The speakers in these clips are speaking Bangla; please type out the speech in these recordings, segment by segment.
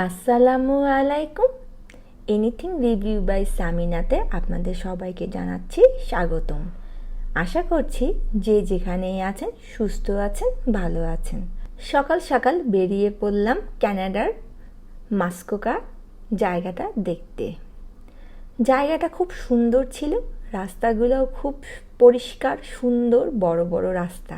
আসসালামু আলাইকুম। এনিথিং রিভিউ বাই সামিনাতে আপনাদের সবাইকে জানাচ্ছি স্বাগতম। আশা করছি যে যেখানেই আছেন, সুস্থ আছেন, ভালো আছেন। সকাল সকাল বেরিয়ে পড়লাম ক্যানাডার মাস্কোকা জায়গাটা দেখতে। জায়গাটা খুব সুন্দর ছিল, রাস্তাগুলোও খুব পরিষ্কার, সুন্দর, বড় বড় রাস্তা।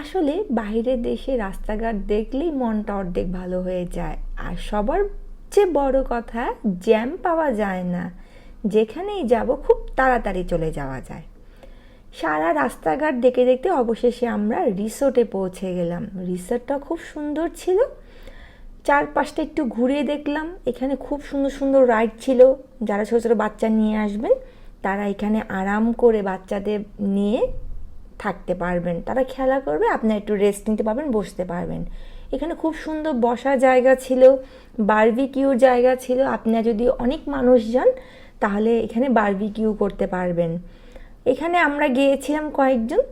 আসলে বাইরের দেশে রাস্তাঘাট দেখলেই মনটা অর্ধেক ভালো হয়ে যায়। আর সবার চেয়ে বড় কথা, জ্যাম পাওয়া যায় না। যেখানেই যাব খুব তাড়াতাড়ি চলে যাওয়া যায়। সারা রাস্তাঘাট দেখে দেখতে অবশেষে আমরা রিসোর্টে পৌঁছে গেলাম। রিসোর্টটা খুব সুন্দর ছিল। চারপাশটা একটু ঘুরে দেখলাম। এখানে খুব সুন্দর সুন্দর রাইড ছিল। যারা ছোটো ছোটো বাচ্চা নিয়ে আসবেন, তারা এখানে আরাম করে বাচ্চাদের নিয়ে থাকতে পারবেন। তারা খেলা করবে, আপনার একটু রেস্ট নিতে পারবেন, বসতে পারবেন। এখানে খুব সুন্দর বসার জায়গা ছিল বারবিকিউর জায়গা ছিল। আপনার যদি অনেক মানুষ যান, তাহলে এখানে বারবিকিউ করতে পারবেন। এখানে আমরা গিয়েছিলাম কয়েকজন।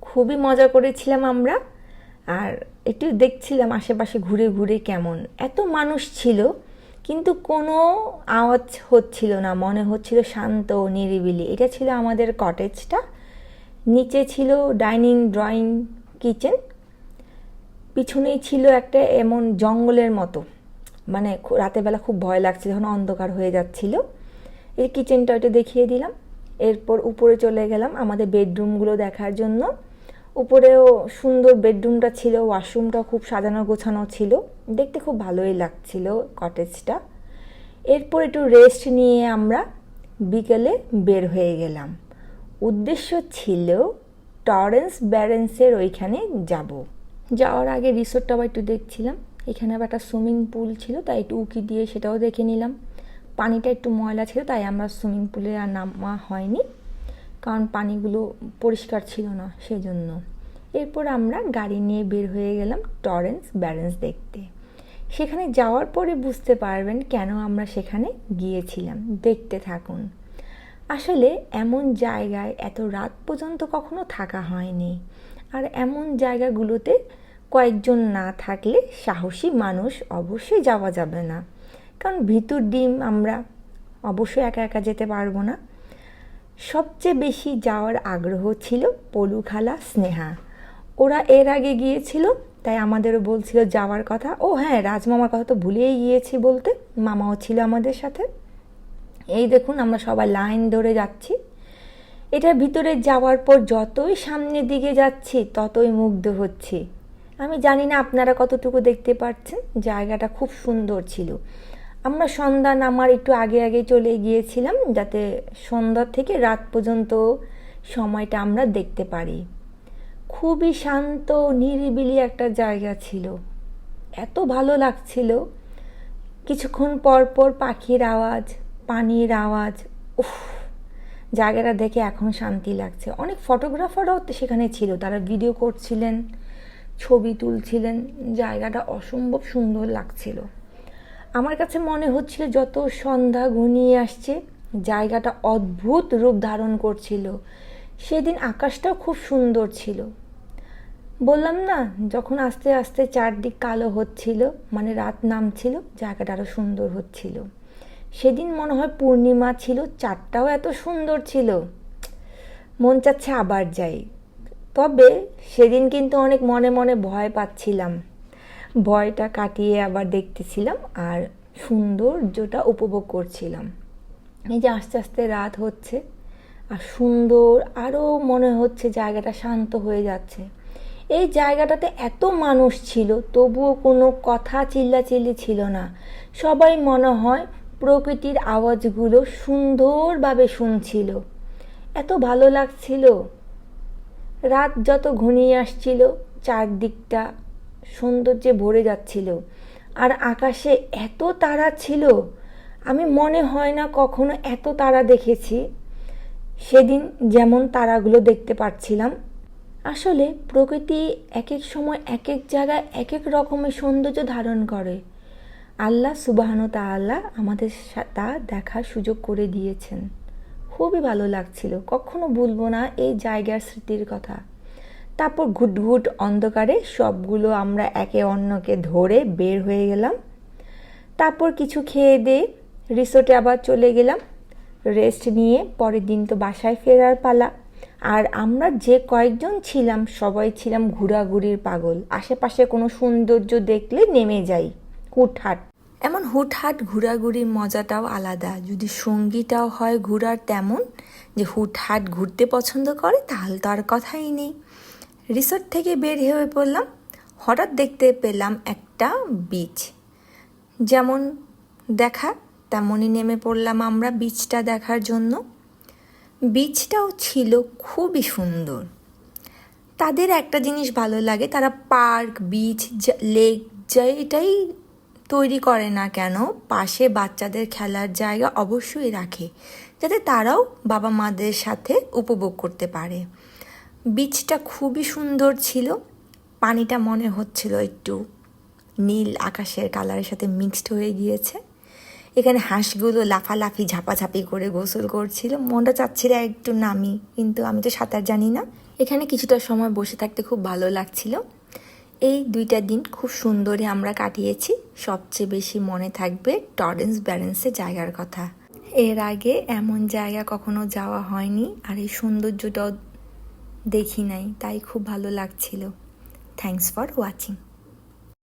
খুবই মজা করেছিলাম আমরা। আর একটু দেখছিলাম আশেপাশে ঘুরে ঘুরে কেমন। এত মানুষ ছিল, কিন্তু কোনো আওয়াজ হচ্ছিল না, মনে হচ্ছিল শান্ত নিরিবিলি। এটা ছিল আমাদের কটেজটা নিচে ছিল ডাইনিং ড্রয়িং কিচেন, পিছনেই ছিল একটা এমন জঙ্গলের মতো। মানে রাতের বেলা খুব ভয় লাগছিল যখন অন্ধকার হয়ে যাচ্ছিল। এই কিচেনটা ওইটা দেখিয়ে দিলাম। এরপর উপরে চলে গেলাম আমাদের বেডরুমগুলো দেখার জন্য। উপরেও সুন্দর বেডরুমটা ছিল, ওয়াশরুমটা খুব সাজানো গোছানো ছিল। দেখতে খুব ভালোই লাগছিল কটেজটা। এরপর একটু রেস্ট নিয়ে আমরা বিকেলে বের হয়ে গেলাম। উদ্দেশ্য ছিল টরেন্স ব্যারেন্সের ওইখানে যাব। যাওয়ার আগে রিসোর্টটা আবার একটু দেখছিলাম। এখানে আবার একটা সুইমিং পুল ছিল, তাই একটু উঁকি দিয়ে সেটাও দেখে নিলাম। পানিটা একটু ময়লা ছিল, তাই আমরা সুইমিং পুলে আর নামা হয়নি। কারণ পানিগুলো পরিষ্কার ছিল না সেজন্য। এরপর আমরা গাড়ি নিয়ে বের হয়ে গেলাম টরেন্স ব্যারেন্স দেখতে। সেখানে যাওয়ার পরে বুঝতে পারবেন কেন আমরা সেখানে গিয়েছিলাম। দেখতে থাকুন। আসলে এমন জায়গায় এত রাত পর্যন্ত কখনো থাকা হয়নি। আর এমন জায়গাগুলোতে কয়েকজন না থাকলে সাহসী মানুষ অবশ্যই যাওয়া যাবে না। কারণ ভিতর ডিম আমরা অবশ্যই একা একা যেতে পারব না। সবচেয়ে বেশি যাওয়ার আগ্রহ ছিল পলুখালা স্নেহা। ওরা এর আগে গিয়েছিল, তাই আমাদেরও বলছিল যাওয়ার কথা। ও হ্যাঁ রাজমামার কথা তো ভুলেই গিয়েছি বলতে। মামাও ছিল আমাদের সাথে। এই দেখুন, আমরা সবাই লাইন ধরে যাচ্ছি। এটার ভিতরে যাওয়ার পর যতই সামনের দিকে যাচ্ছি, ততই মুগ্ধ হচ্ছি। আমি জানি না আপনারা কতটুকু দেখতে পাচ্ছেন, জায়গাটা খুব সুন্দর ছিল। আমরা সন্ধ্যা নামার একটু আগে আগে চলে গিয়েছিলাম, যাতে সন্ধ্যা থেকে রাত পর্যন্ত সময়টা আমরা দেখতে পারি। খুবই শান্ত, নিরিবিলি একটা জায়গা ছিল। এত ভালো লাগছিল। কিছুক্ষণ পর পর পাখির আওয়াজ পানির আওয়াজ, উফ, জায়গাটা দেখে এখন শান্তি লাগছে। অনেক ফটোগ্রাফারও সেখানে ছিল, তারা ভিডিও করছিলেন, ছবি তুলছিলেন, জায়গাটা অসম্ভব সুন্দর লাগছিল। আমার কাছে মনে হচ্ছিল যত সন্ধ্যা ঘনিয়ে আসছে, জায়গাটা অদ্ভুত রূপ ধারণ করছিল। সেদিন আকাশটাও খুব সুন্দর ছিল। বললাম না, যখন আস্তে আস্তে চারদিক কালো হচ্ছিল মানে রাত নামছিল, জায়গাটা আরও সুন্দর হচ্ছিল। সেদিন মনে হয় পূর্ণিমা ছিল চারটাও এত সুন্দর ছিল। মন চাচ্ছে আবার যাই। তবে সেদিন কিন্তু অনেক মনে মনে ভয় পাচ্ছিলাম। ভয়টা কাটিয়ে আবার দেখতেছিলাম আর সৌন্দর্যটা উপভোগ করছিলাম। এই যে আস্তে আস্তে রাত হচ্ছে আর সুন্দর আরও মনে হচ্ছে জায়গাটা শান্ত হয়ে যাচ্ছে। এই জায়গাটাতে এত মানুষ ছিল, তবুও কোনো কথা চিল্লাচিল্লি ছিল না। সবাই মনে হয় প্রকৃতির আওয়াজগুলো সুন্দরভাবে শুনছিল। এত ভালো লাগছিল। রাত যত ঘনিয়ে আসছিল, চারদিকটা সৌন্দর্যে ভরে যাচ্ছিল। আর আকাশে এত তারা ছিল, আমি মনে হয় না কখনো এত তারা দেখেছি। সেদিন যেমন তারাগুলো দেখতে পাচ্ছিলাম আসলে প্রকৃতি এক এক সময় এক এক জায়গায় এক এক রকমের সৌন্দর্য ধারণ করে। আল্লাহ সুবাহানো তাল্লাহ আমাদের তা দেখার সুযোগ করে দিয়েছেন। খুবই ভালো লাগছিল। কখনো ভুলবো না এই জায়গার স্মৃতির কথা। তারপর ঘুটঘুট অন্ধকারে সবগুলো আমরা একে অন্যকে ধরে বের হয়ে গেলাম। তারপর কিছু খেয়ে দিয়ে রিসোর্টে আবার চলে গেলাম। রেস্ট নিয়ে পরের দিন তো বাসায় ফেরার পালা। আর আমরা যে কয়েকজন ছিলাম, সবাই ছিলাম ঘোরাঘুরির পাগল। আশেপাশে কোনো সৌন্দর্য দেখলে নেমে যাই। হুটহাট। এমন হুটহাট ঘোরাঘুরির মজাটাও আলাদা। যদি সঙ্গীটাও হয় ঘোরার তেমন, যে হুটহাট ঘুরতে পছন্দ করে, তাহলে তো আর কথাই নেই। রিসোর্ট থেকে বের হয়ে পড়লাম, হঠাৎ দেখতে পেলাম একটা বিচ যেমন দেখা, তেমনই নেমে পড়লাম আমরা বিচটা দেখার জন্য। বিচটাও ছিল খুবই সুন্দর। তাদের একটা জিনিস ভালো লাগে, তারা পার্ক বিচ লেক যেটাই তৈরি করে না কেন, পাশে বাচ্চাদের খেলার জায়গা অবশ্যই রাখে, যাতে তারাও বাবা মাদের সাথে উপভোগ করতে পারে। বিচটা খুবই সুন্দর ছিল, পানিটা মনে হচ্ছিল একটু নীল আকাশের কালারের সাথে মিক্সড হয়ে গিয়েছে। এখানে হাঁসগুলো লাফালাফি, ঝাপাঝাপি করে গোসল করছিল। মনটা চাচ্ছিল একটু নামি, কিন্তু আমি তো সাঁতার জানি না। এখানে কিছুটা সময় বসে থাকতে খুব ভালো লাগছিল। এই দুইটা দিন খুব সুন্দরই আমরা কাটিয়েছি। সবচেয়ে বেশি মনে থাকবে টরেন্স ব্যারেন্সে জায়গার কথা। এর আগে এমন জায়গা কখনো যাওয়া হয়নি আর এই সৌন্দর্যটাও দেখি নাই, তাই খুব ভালো লাগছিল। Thanks for watching